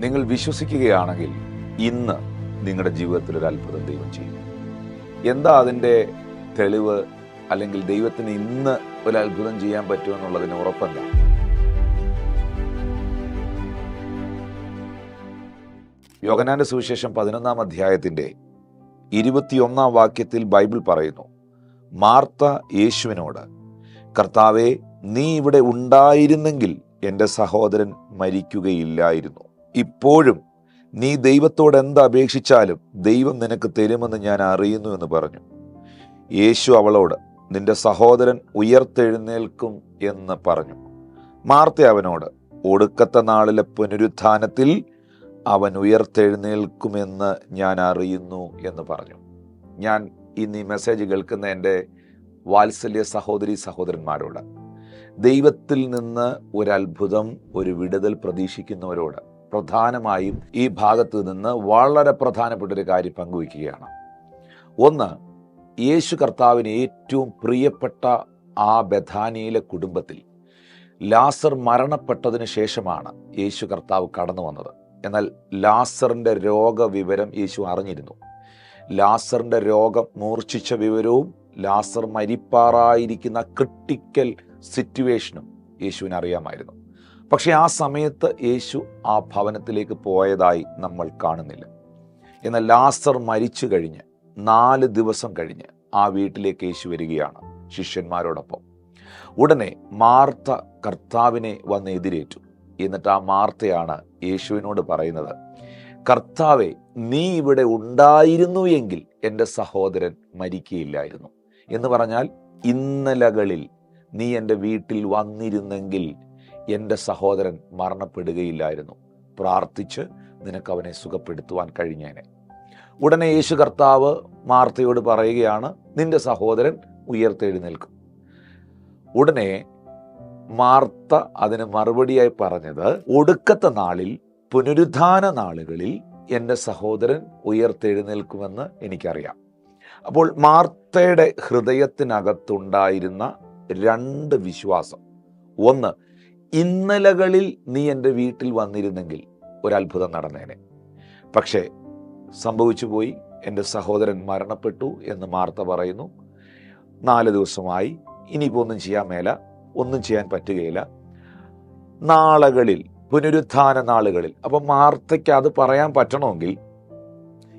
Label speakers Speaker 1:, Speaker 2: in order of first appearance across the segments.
Speaker 1: നിങ്ങൾ വിശ്വസിക്കുകയാണെങ്കിൽ ഇന്ന് നിങ്ങളുടെ ജീവിതത്തിൽ ഒരു അത്ഭുതം ദൈവം ചെയ്യും. എന്താ അതിന്റെ തെളിവ്? അല്ലെങ്കിൽ ദൈവത്തിന് ഇന്ന് ഒരു അത്ഭുതം ചെയ്യാൻ പറ്റുമെന്നുള്ളതിന് ഉറപ്പെന്താ യോഗനാന്റെ സുവിശേഷം പതിനൊന്നാം അധ്യായത്തിന്റെ ഇരുപത്തിയൊന്നാം വാക്യത്തിൽ ബൈബിൾ പറയുന്നു മാർത്ത യേശുവിനോട് കർത്താവെ നീ ഇവിടെ ഉണ്ടായിരുന്നെങ്കിൽ എന്റെ സഹോദരൻ മരിക്കുകയില്ലായിരുന്നു. ഇപ്പോഴും നീ ദൈവത്തോട് എന്ത് അപേക്ഷിച്ചാലും ദൈവം നിനക്ക് തരുമെന്ന് ഞാൻ അറിയുന്നു എന്ന് പറഞ്ഞു. യേശു അവളോട് നിന്റെ സഹോദരൻ ഉയർത്തെഴുന്നേൽക്കും എന്ന് പറഞ്ഞു. മാർത്ത അവനോട് ഒടുക്കത്തെ നാളിലെ പുനരുത്ഥാനത്തിൽ അവൻ ഉയർത്തെഴുന്നേൽക്കുമെന്ന് ഞാൻ അറിയുന്നു എന്ന് പറഞ്ഞു. ഞാൻ ഇന്ന് ഈ മെസ്സേജ് കേൾക്കുന്ന എന്റെ വാത്സല്യ സഹോദരി സഹോദരന്മാരോട് ദൈവത്തിൽ നിന്ന് ഒരു അത്ഭുതം ഒരു വിടുതൽ പ്രതീക്ഷിക്കുന്നവരോട് പ്രധാനമായും ഈ ഭാഗത്ത് നിന്ന് വളരെ പ്രധാനപ്പെട്ട ഒരു കാര്യം പങ്കുവയ്ക്കുകയാണ്. ഒന്ന് യേശു കർത്താവിന് ഏറ്റവും പ്രിയപ്പെട്ട ആ ബഥാനിയിലെ കുടുംബത്തിൽ ലാസർ മരണപ്പെട്ടതിന് ശേഷമാണ് യേശു കർത്താവ് കടന്നു വന്നത്. എന്നാൽ ലാസറിന്റെ രോഗവിവരം യേശു അറിഞ്ഞിരുന്നു. ലാസറിന്റെ രോഗം മൂർച്ഛിച്ച വിവരവും ലാസർ മരിപ്പാറായിരിക്കുന്ന ക്രിട്ടിക്കൽ സിറ്റുവേഷനും യേശുവിന് അറിയാമായിരുന്നു. പക്ഷെ ആ സമയത്ത് യേശു ആ ഭവനത്തിലേക്ക് പോയതായി നമ്മൾ കാണുന്നില്ല. എന്നാൽ ലാസർ മരിച്ചു കഴിഞ്ഞ് നാല് ദിവസം കഴിഞ്ഞ് ആ വീട്ടിലേക്ക് യേശു വരികയാണ് ശിഷ്യന്മാരോടൊപ്പം. ഉടനെ മാർത്ത കർത്താവിനെ വന്ന് എതിരേറ്റു. എന്നിട്ട് ആ മാർത്തയാണ് യേശുവിനോട് പറയുന്നത് കർത്താവെ നീ ഇവിടെ ഉണ്ടായിരുന്നു എങ്കിൽ എന്റെ സഹോദരൻ മരിക്കുകയില്ലായിരുന്നു എന്ന് പറഞ്ഞാൽ ഇന്നലകളിൽ നീ എന്റെ വീട്ടിൽ വന്നിരുന്നെങ്കിൽ എന്റെ സഹോദരൻ മരണപ്പെടുകയില്ലായിരുന്നു. പ്രാർത്ഥിച്ച് നിനക്ക് അവനെ സുഖപ്പെടുത്തുവാൻ കഴിഞ്ഞേനെ. ഉടനെ യേശു കർത്താവ് മാർത്തയോട് പറയുകയാണ് നിന്റെ സഹോദരൻ ഉയർത്തെഴുന്നേൽക്കും. ഉടനെ മാർത്ത അതിന് മറുപടിയായി പറഞ്ഞത് ഒടുക്കത്തെ നാളിൽ പുനരുദ്ധാന നാളുകളിൽ എന്റെ സഹോദരൻ ഉയർത്തെഴുന്നേൽക്കുമെന്ന് എനിക്കറിയാം. അപ്പോൾ മാർത്തയുടെ ഹൃദയത്തിനകത്തുണ്ടായിരുന്ന രണ്ട് വിശ്വാസം. ഒന്ന് ഇന്നലകളിൽ നീ എന്റെ വീട്ടിൽ വന്നിരുന്നെങ്കിൽ ഒരത്ഭുതം നടന്നേനെ. പക്ഷേ സംഭവിച്ചു പോയി എന്റെ സഹോദരൻ മരണപ്പെട്ടു എന്ന് മാർത്ത പറയുന്നു. നാല് ദിവസമായി ഇനിയിപ്പോൾ ഒന്നും ചെയ്യാൻ മേല ഒന്നും ചെയ്യാൻ പറ്റുകയില്ല. നാളുകളിൽ പുനരുത്ഥാന നാളുകളിൽ അപ്പം മാർത്തയ്ക്ക് അത് പറയാൻ പറ്റണമെങ്കിൽ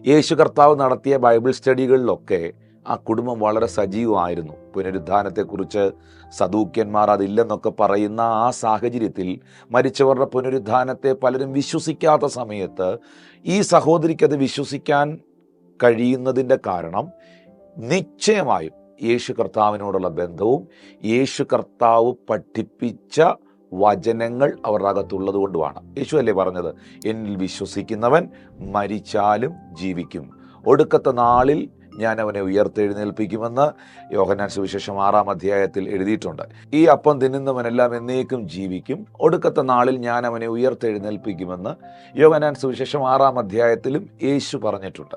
Speaker 1: യേശു കർത്താവ് നടത്തിയ ബൈബിൾ സ്റ്റഡികളിലൊക്കെ ആ കുടുംബം വളരെ സജീവമായിരുന്നു. പുനരുദ്ധാനത്തെക്കുറിച്ച് സദൂക്യന്മാർ അതില്ലെന്നൊക്കെ പറയുന്ന ആ സാഹചര്യത്തിൽ മരിച്ചവരുടെ പുനരുദ്ധാനത്തെ പലരും വിശ്വസിക്കാത്ത സമയത്ത് ഈ സഹോദരിക്കത് വിശ്വസിക്കാൻ കഴിയുന്നതിന്റെ കാരണം നിശ്ചയമായും യേശു കർത്താവിനോടുള്ള ബന്ധവും യേശു കർത്താവ് പഠിപ്പിച്ച വചനങ്ങൾ അവരുടെ അകത്തുള്ളത് കൊണ്ടുമാണ്. യേശു അല്ലേ പറഞ്ഞത്? എന്നിൽ വിശ്വസിക്കുന്നവൻ മരിച്ചാലും ജീവിക്കും. ഒടുക്കത്തെ നാളിൽ ഞാൻ അവനെ ഉയർത്തെഴുന്നേൽപ്പിക്കുമെന്ന് യോഹന്നാൻ സുവിശേഷം ആറാം അധ്യായത്തിൽ എഴുതിയിട്ടുണ്ട്. ഈ അപ്പം തിന്നുന്നവനെല്ലാം എന്നേക്കും ജീവിക്കും. ഒടുക്കത്തെ നാളിൽ ഞാൻ അവനെ ഉയർത്തെഴുന്നേൽപ്പിക്കുമെന്ന് യോഹന്നാൻ സുവിശേഷം ആറാം അധ്യായത്തിലും യേശു പറഞ്ഞിട്ടുണ്ട്.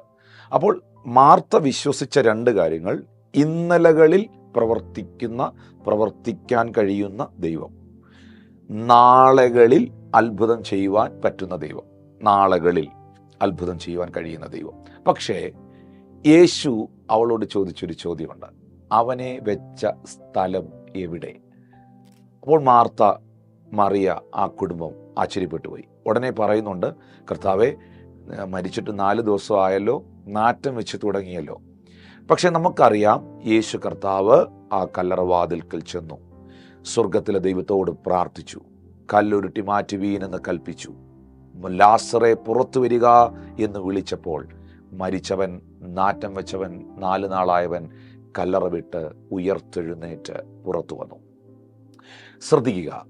Speaker 1: അപ്പോൾ മാർത്ത വിശ്വസിച്ച രണ്ട് കാര്യങ്ങൾ. ഇന്നലകളിൽ പ്രവർത്തിക്കുന്ന പ്രവർത്തിക്കാൻ കഴിയുന്ന ദൈവം. നാളകളിൽ അത്ഭുതം ചെയ്യുവാൻ പറ്റുന്ന ദൈവം. നാളകളിൽ അത്ഭുതം ചെയ്യുവാൻ കഴിയുന്ന ദൈവം. പക്ഷേ യേശു അവളോട് ചോദിച്ചൊരു ചോദ്യമുണ്ട്. അവനെ വെച്ച സ്ഥലം എവിടെ? അപ്പോൾ മാർത്ത മറിയ ആ കുടുംബം ആശ്ചര്യപ്പെട്ടു പോയി. ഉടനെ പറയുന്നുണ്ട് കർത്താവെ മരിച്ചിട്ട് നാല് ദിവസം ആയല്ലോ നാറ്റം വെച്ച് തുടങ്ങിയല്ലോ. പക്ഷെ നമുക്കറിയാം യേശു കർത്താവ് ആ കല്ലറവാതിൽക്കൽ ചെന്നു. സ്വർഗത്തിലെ ദൈവത്തോട് പ്രാർത്ഥിച്ചു. കല്ലുരുട്ടി മാറ്റി വീനെന്ന് കൽപ്പിച്ചു. ലാസറെ പുറത്തു വരിക എന്ന് വിളിച്ചപ്പോൾ മരിച്ചവൻ നാറ്റം വെച്ചവൻ നാല് നാളായവൻ കല്ലറ വിട്ട് ഉയർത്തെഴുന്നേറ്റ് പുറത്തു വന്നു. ശ്രദ്ധിക്കുക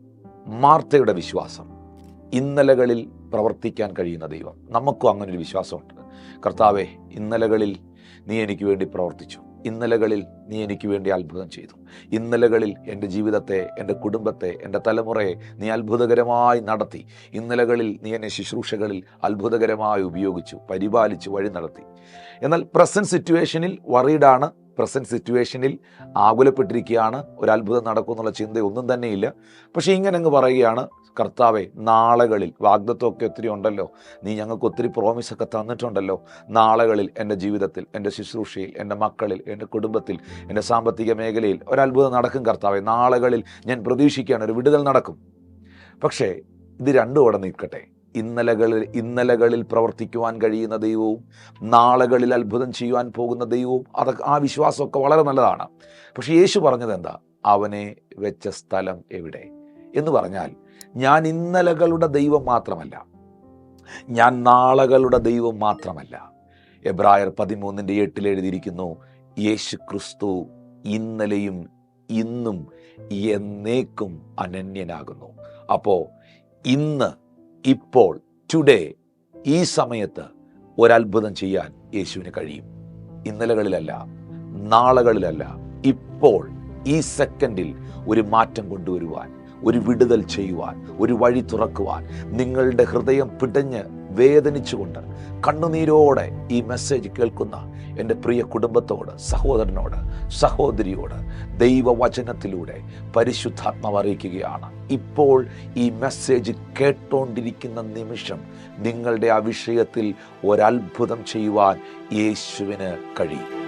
Speaker 1: മാർത്തയുടെ വിശ്വാസം. ഇന്നലകളിൽ പ്രവർത്തിക്കാൻ കഴിയുന്ന ദൈവം. നമുക്കും അങ്ങനൊരു വിശ്വാസമുണ്ട്. കർത്താവെ ഇന്നലകളിൽ നീ എനിക്ക് വേണ്ടി പ്രവർത്തിച്ചു. ഇന്നലകളിൽ നീ എനിക്ക് വേണ്ടി അത്ഭുതം ചെയ്തു. ഇന്നലകളിൽ എന്റെ ജീവിതത്തെ എന്റെ കുടുംബത്തെ എന്റെ തലമുറയെ നീ അത്ഭുതകരമായി നടത്തി. ഇന്നലകളിൽ നീ എന്നെ ശുശ്രൂഷകളിൽ അത്ഭുതകരമായി ഉപയോഗിച്ചു പരിപാലിച്ചു വഴി നടത്തി. എന്നാൽ പ്രസന്റ് സിറ്റുവേഷനിൽ വറീഡാണ് പ്രസന്റ് സിറ്റുവേഷനിൽ ആകുലപ്പെട്ടിരിക്കുകയാണ്. ഒരു അത്ഭുതം നടക്കുമെന്നുള്ള ചിന്തയൊന്നും തന്നെയില്ല. പക്ഷേ ഇങ്ങനെ അങ്ങ് പറയുകയാണ് കർത്താവെ നാളുകളിൽ വാഗ്ദത്വമൊക്കെ ഒത്തിരി ഉണ്ടല്ലോ. നീ ഞങ്ങൾക്ക് ഒത്തിരി പ്രോമിസൊക്കെ തന്നിട്ടുണ്ടല്ലോ. നാളുകളിൽ എന്റെ ജീവിതത്തിൽ എന്റെ ശുശ്രൂഷയിൽ എന്റെ മക്കളിൽ എന്റെ കുടുംബത്തിൽ എന്റെ സാമ്പത്തിക മേഖലയിൽ ഒരത്ഭുതം നടക്കും കർത്താവെ. നാളുകളിൽ ഞാൻ പ്രതീക്ഷിക്കുകയാണ് ഒരു വിടുതൽ നടക്കും. പക്ഷേ ഇത് രണ്ടും അവിടെ നിൽക്കട്ടെ. ഇന്നലകളിൽ ഇന്നലകളിൽ പ്രവർത്തിക്കുവാൻ കഴിയുന്ന ദൈവവും നാളുകളിൽ അത്ഭുതം ചെയ്യുവാൻ പോകുന്ന ദൈവവും അതൊക്കെ ആ വിശ്വാസമൊക്കെ വളരെ നല്ലതാണ്. പക്ഷേ യേശു പറഞ്ഞത് എന്താ അവനെ വെച്ച സ്ഥലം എവിടെ? എന്ന് പറഞ്ഞാൽ ഞാൻ ഇന്നലകളുടെ ദൈവം മാത്രമല്ല ഞാൻ നാളുകളുടെ ദൈവം മാത്രമല്ല. എബ്രായർ പതിമൂന്നിന്റെ എട്ടിൽ എഴുതിയിരിക്കുന്നു യേശു ക്രിസ്തു ഇന്നലെയും ഇന്നും എന്നേക്കും അനന്യനാകുന്നു. അപ്പോൾ ഇന്ന് ഇപ്പോൾ ടുഡേ ഈ സമയത്ത് ഒരത്ഭുതം ചെയ്യാൻ യേശുവിന് കഴിയും. ഇന്നലകളിലല്ല നാളുകളിലല്ല ഇപ്പോൾ ഈ സെക്കൻഡിൽ ഒരു മാറ്റം കൊണ്ടുവരുവാൻ ഒരു വിടുതൽ ചെയ്യുവാൻ ഒരു വഴി തുറക്കുവാൻ നിങ്ങളുടെ ഹൃദയം പിടഞ്ഞ് വേദനിച്ചുകൊണ്ട് കണ്ണുനീരോടെ ഈ മെസ്സേജ് കേൾക്കുന്ന എന്റെ പ്രിയ കുടുംബത്തോട് സഹോദരനോട് സഹോദരിയോട് ദൈവവചനത്തിലൂടെ പരിശുദ്ധാത്മാവ് അറിയിക്കുകയാണ്. ഇപ്പോൾ ഈ മെസ്സേജ് കേട്ടോണ്ടിരിക്കുന്ന നിമിഷം നിങ്ങളുടെ ആ വിഷയത്തിൽ ഒരത്ഭുതം ചെയ്യുവാൻ യേശുവിന് കഴിയും.